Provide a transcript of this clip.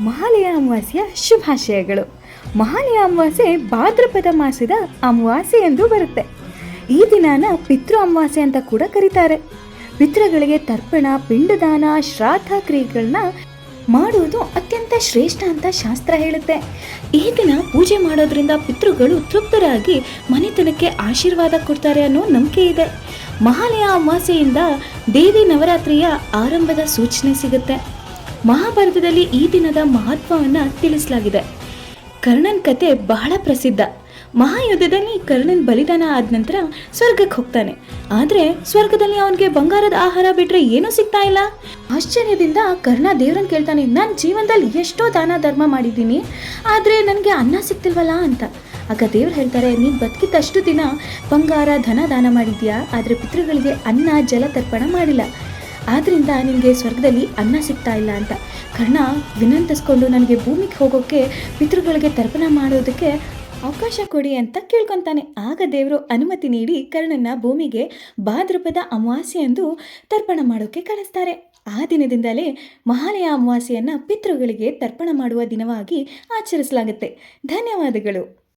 ಮಹಾಲಯ ಅಮಾವಾಸ್ಯೆಯ ಶುಭಾಶಯಗಳು. ಮಹಾಲಯ ಅಮಾವಾಸ್ಯೆ ಭಾದ್ರಪದ ಮಾಸದ ಅಮಾವಾಸ್ಯೆ ಎಂದು ಬರುತ್ತೆ. ಈ ದಿನಾನ ಪಿತೃ ಅಮಾವಾಸ್ಯೆ ಅಂತ ಕೂಡ ಕರೀತಾರೆ. ಪಿತೃಗಳಿಗೆ ತರ್ಪಣ, ಪಿಂಡದಾನ, ಶ್ರಾದ್ದ ಕ್ರಿಯೆಗಳನ್ನ ಮಾಡುವುದು ಅತ್ಯಂತ ಶ್ರೇಷ್ಠ ಅಂತ ಶಾಸ್ತ್ರ ಹೇಳುತ್ತೆ. ಈ ದಿನ ಪೂಜೆ ಮಾಡೋದ್ರಿಂದ ಪಿತೃಗಳು ತೃಪ್ತರಾಗಿ ಮನೆತನಕ್ಕೆ ಆಶೀರ್ವಾದ ಕೊಡ್ತಾರೆ ಅನ್ನೋ ನಂಬಿಕೆ ಇದೆ. ಮಹಾಲಯ ಅಮಾವಾಸ್ಯೆಯಿಂದ ದೇವಿ ನವರಾತ್ರಿಯ ಆರಂಭದ ಸೂಚನೆ ಸಿಗುತ್ತೆ. ಮಹಾಭಾರತದಲ್ಲಿ ಈ ದಿನದ ಮಹತ್ವವನ್ನು ತಿಳಿಸಲಾಗಿದೆ. ಕರ್ಣನ್ ಕತೆ ಬಹಳ ಪ್ರಸಿದ್ಧ. ಮಹಾಯುದ್ಧದಲ್ಲಿ ಕರ್ಣನ್ ಬಲಿದಾನ ಆದ ನಂತರ ಸ್ವರ್ಗಕ್ಕೆ ಹೋಗ್ತಾನೆ. ಆದರೆ ಸ್ವರ್ಗದಲ್ಲಿ ಅವನಿಗೆ ಬಂಗಾರದ ಆಹಾರ ಬಿಟ್ರೆ ಏನೂ ಸಿಗ್ತಾ ಇಲ್ಲ. ಆಶ್ಚರ್ಯದಿಂದ ಕರ್ಣ ದೇವ್ರನ್ನ ಕೇಳ್ತಾನೆ, ನಾನು ಜೀವನದಲ್ಲಿ ಎಷ್ಟೋ ದಾನ ಧರ್ಮ ಮಾಡಿದ್ದೀನಿ, ಆದರೆ ನನಗೆ ಅನ್ನ ಸಿಗ್ತಿಲ್ವಲ್ಲ ಅಂತ. ಆಗ ದೇವ್ರು ಹೇಳ್ತಾರೆ, ನೀನು ಬದುಕಿದ್ದಷ್ಟು ದಿನ ಬಂಗಾರ ಧನ ದಾನ ಮಾಡಿದ್ಯಾ? ಆದರೆ ಪಿತೃಗಳಿಗೆ ಅನ್ನ, ಜಲ ತರ್ಪಣ ಮಾಡಿಲ್ಲ. ಆದ್ರಿಂದ ನಿನಗೆ ಸ್ವರ್ಗದಲ್ಲಿ ಅನ್ನ ಸಿಗ್ತಾ ಇಲ್ಲ ಅಂತ. ಕರ್ಣ ವಿನಂತಿಸ್ಕೊಂಡು ನನಗೆ ಭೂಮಿಗೆ ಹೋಗೋಕ್ಕೆ ಪಿತೃಗಳಿಗೆ ತರ್ಪಣ ಮಾಡೋದಕ್ಕೆ ಅವಕಾಶ ಕೊಡಿ ಅಂತ ಕೇಳ್ಕೊತಾನೆ. ಆಗ ದೇವರು ಅನುಮತಿ ನೀಡಿ ಕರ್ಣನ ಭೂಮಿಗೆ ಭಾದ್ರಪದ ಅಮಾವಾಸ್ಯ ಎಂದು ತರ್ಪಣ ಮಾಡೋಕ್ಕೆ ಕಳಿಸ್ತಾರೆ. ಆ ದಿನದಿಂದಲೇ ಮಹಾಲಯ ಅಮಾವಾಸ್ಯೆಯನ್ನು ಪಿತೃಗಳಿಗೆ ತರ್ಪಣ ಮಾಡುವ ದಿನವಾಗಿ ಆಚರಿಸಲಾಗುತ್ತೆ. ಧನ್ಯವಾದಗಳು.